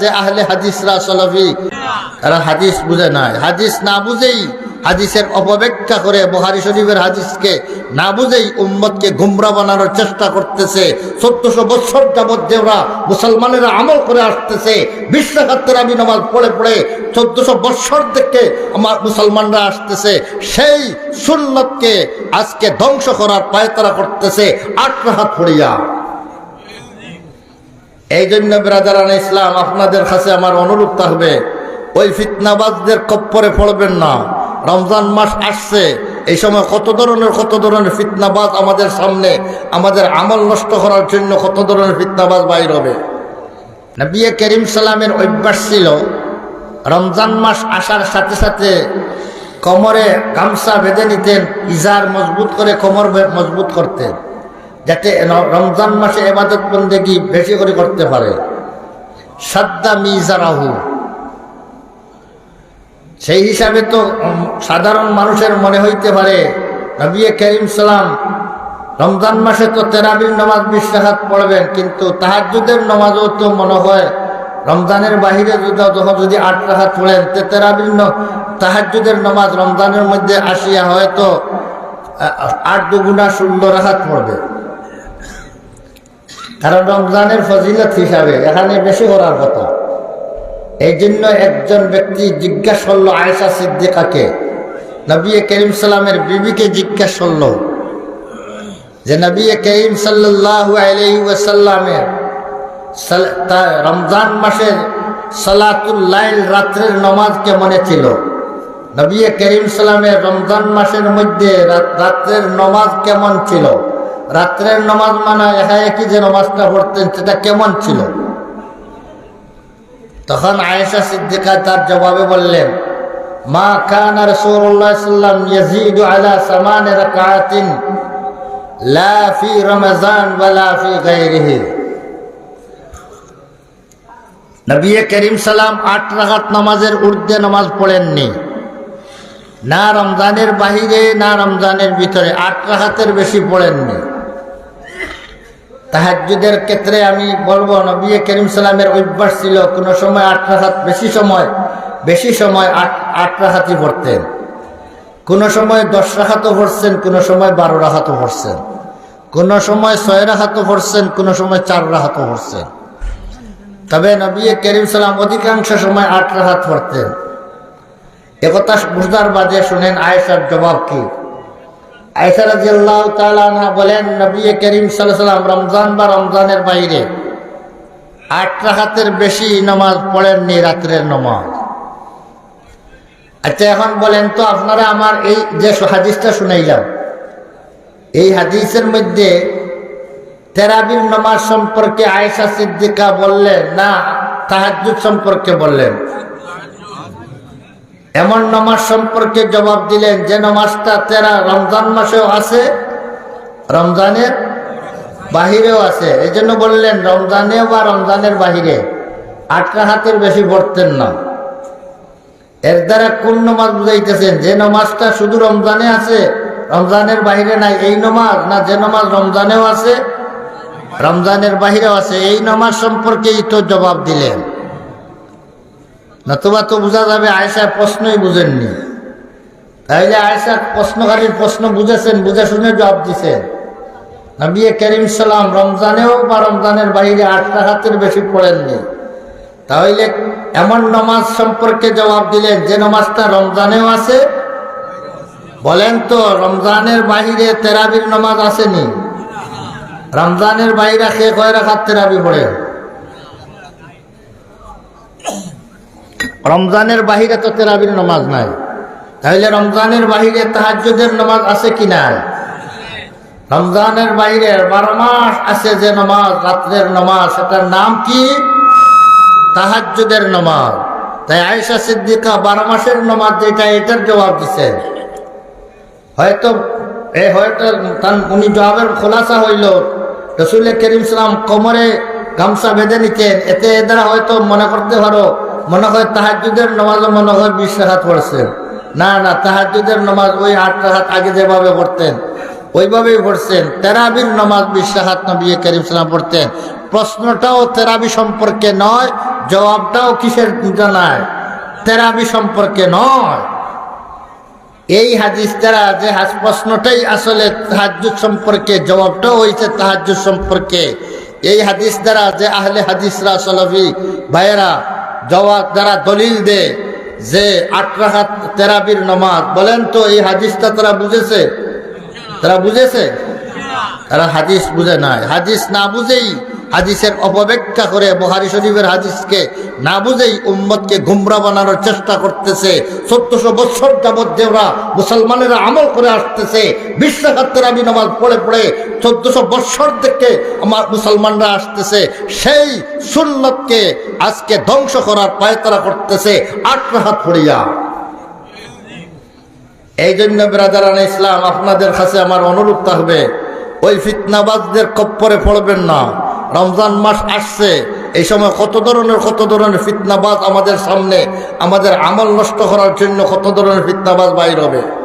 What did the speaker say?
যে আহলে হাদিসরা সলফি, তারা হাদিস বুঝে নাই। হাদিস না বুঝেই হাদিসের অপব্যাখ্যা করে বহারি শরীফের হাদিসকে না বুঝেই উম্মতকে গুমরা বানানোর চেষ্টা করতেছে। চোদ্দশো বছর যাবৎ যে ওরা মুসলমানেরা আমল করে আসতেছে বিশ্বাখাত্তের আমি নামাজ পড়ে পড়ে চোদ্দশো বৎসর থেকে আমার মুসলমানরা আসতেছে, সেই সুন্নতকে আজকে ধ্বংস করার পায়তারা করতেছে, আট হাত পড়িয়া। এই জন্য ব্রাদারান ইসলাম আপনাদের কাছে আমার অনুরোধ থাকবে, ওই ফিতনাবাজদের কপ্পরে পড়বেন না। রমজান মাস আসছে, এই সময় কত ধরনের কত ধরনের ফিতনাবাজ আমাদের সামনে, আমাদের আমল নষ্ট করার জন্য কত ধরনের ফিতনাবাজ বাইর হবে। নবী করিম সালামের অভ্যাস ছিল, রমজান মাস আসার সাথে সাথে কোমরে গামছা বেঁধে নিতেন, ইজার মজবুত করে কোমর মজবুত করতেন। যাতে রমজান মাসে এবাদত বন্দেগি বেশি করে করতে পারে। সাদ্দা মিজারাহু। সেই হিসাবে তো সাধারণ মানুষের মনে হইতে পারে, নবী করিম সালাম রমজান মাসে তো তেরাবির নামাজ বিশ্বাহাত পড়বেন, কিন্তু তাহাজুদের নামাজও তো মনে হয় রমজানের বাহিরে যখন যদি আট রাহাত পড়েন, তে তেরাবির তাহাজুদের নামাজ রমজানের মধ্যে আসিয়া হয়তো আট দুগুণা ষোলো রাহাত পড়বে। কারণ রমজানের ফজিলত হিসাবে এখানে বেশি করার কথা। এই জন্য একজন ব্যক্তি জিজ্ঞাসা করল আয়েশা সিদ্দিকাকে, নবী করিম সালামের বিবিকে জিজ্ঞাসা করল যে, নবী করিম সাল্লাহ আলাই ওয়াসাল্লামের তা- রমজান মাসের সালাতুল লাইল রাত্রের নমাজ কেমনে ছিল? নবী করিম সালামের রমজান মাসের মধ্যে রাত- রাত্রের নমাজ কেমন ছিল? রাত্রের নমাজ মানা একা একই যে নমাজটা পড়তেন, সেটা কেমন ছিল? তখন আয়েশা সিদ্দিকা তার জবাবে বললেন, মা কান রাসূলুল্লাহ সাল্লাম আলা করিম সালাম আট নামাজের নামাজ পড়েননি। না রমজানের বাহিরে, না রমজানের ভিতরে আট রাকাতের বেশি পড়েননি। তাহাজুদের ক্ষেত্রে আমি বলব, নবী করিম সালামের অভ্যাস ছিল কোনো সময় আট রাহাত বেশি সময় বেশি সময় আট আট রাহাতই পড়তেন। কোনো সময় দশ রাহাতও পড়ছেন, কোনো সময় বারো রাহাতও পড়ছেন। কোনো সময় ছয় রাহাতও পড়ছেন, কোনো সময় চার রাহাতও পড়ছেন। তবে নবী করিম সালাম অধিকাংশ সময় আট রাহাত পড়তেন। একথা বুঝদার বাদে শুনেন আয়েশার জবাব কি? বলেন, নবী রমজান বা রমজানের বাইরে বেশি নামাজ পড়েননি রাত্রের নামাজ। আচ্ছা এখন বলেন তো আপনারা আমার এই যে হাদিসটা শুনাইলাম, এই হাদিসের মধ্যে তেরাবির নামাজ সম্পর্কে আয়েশা সিদ্দিকা বললেন না, তাহাজ্জুদ সম্পর্কে বললেন। এমন নামাজ সম্পর্কে জবাব দিলেন যে নামাজটা তেরা রমজান মাসেও আছে, রমজানের বাহিরেও আছে। এই জন্য বললেন রমজানেও বা রমজানের বাহিরে আটটা হাতের বেশি পড়তেন না। এর দ্বারা কোন নমাজ বুঝাইতেছেন? যে নমাজটা শুধু রমজানে আছে, রমজানের বাহিরে নাই, এই নমাজ, না যে নমাজ রমজানেও আছে, রমজানের বাহিরেও আছে, এই নমাজ সম্পর্কেই তো জবাব দিলেন। নতুবা তো বোঝা যাবে আয়সা প্রশ্নই বুঝেননি। তাইলে আয়সা প্রশ্নকারীর প্রশ্ন বুঝেছেন, বুঝে শুনে জবাব দিছেন। নবী করিম সালাম রমজানেও বা রমজানের বাইরে আট রাখাতের বেশি পড়েননি। তাহলে এমন নমাজ সম্পর্কে জবাব দিলেন, যে নমাজটা রমজানেও আছে, বলেন তো রমজানের বাহিরে তেরাবির নমাজ আসেনি? রমজানের বাইরে খেয়ে কয় রাখাত তেরাবি পড়ে? রমজানের বাহিরে তো তেরাবির নামাজ নাই। তাহলে রমজানের বাহিরে তাহাজ্জুদের নামাজ আছে কি না রমজানের বাইরে বারো মাস আছে যে নামাজ, রাত্রের নামাজ, সেটার নাম কি? তাহাজ্জুদের নামাজ। তাই আয়েশা সিদ্দিকা বারো মাসের নামাজ যেটা, এটার জবাব দিছে। হয়তো, এ হয়তো তার উনি জবাবের খোলাসা হইল। রসুল করিম সালাম কোমরে গামছা বেঁধে নিতেন। এতে এ দ্বারা হয়তো মনে করতে পারো মনে হয় তাহাজুদের নামাজও মনে হয় বিশ রাহাত পড়ছেন না না তাহাজুদের নামাজ ওই আট রাহাত আগে যেভাবে পড়তেন, ওইভাবেই পড়ছেন। তেরাবির নামাজ বিশ রাহাত নবী করিম সালাম পড়তেন। প্রশ্নটাও তেরাবি সম্পর্কে নয়, জবাবটাও কিসের জানায় তেরাবি সম্পর্কে নয়। এই হাদিস দ্বারা যে প্রশ্নটাই আসলে তাহাজ্জুদ সম্পর্কে, জবাবটাও হয়েছে তাহাজ্জুদ সম্পর্কে। এই হাদিস দ্বারা যে আহলে হাদিসরা সলফি ভাইয়েরা জবাব যারা দলিল দে যে আট তেরাবির নমাজ, বলেন তো এই হাদিসটা তারা বুঝেছে? তারা বুঝেছে? তারা হাদিস বুঝে নাই। হাদিস না বুঝেই হাদিসের অপব্যাখ্যা করে বহারি শরীফের হাদিসকে না বুঝেই উম্মতকে গুমরা বানানোর চেষ্টা করতেছে। চোদ্দশো বৎসর যাবৎ যে ওরা মুসলমানেরা আমল করে আসতেছে বিশ্বাখাত্তের আমি নামাজ পড়ে পড়ে চোদ্দশো বৎসর থেকে আমার মুসলমানরা আসতেছে, সেই সুন্নতকে আজকে ধ্বংস করার পায়তারা করতেছে আট রাহাত পড়িয়া। এই জন্য বেরাদারান ইসলাম আপনাদের কাছে আমার অনুরোধ থাকবে, ওই ফিতনাবাজদের কপ্পরে পড়বেন না। রমজান মাস আসছে। এই সময় কত ধরনের কত ধরনের ফিতনাবাজ আমাদের সামনে, আমাদের আমল নষ্ট করার জন্য কত ধরনের ফিতনাবাজ বাইর হবে?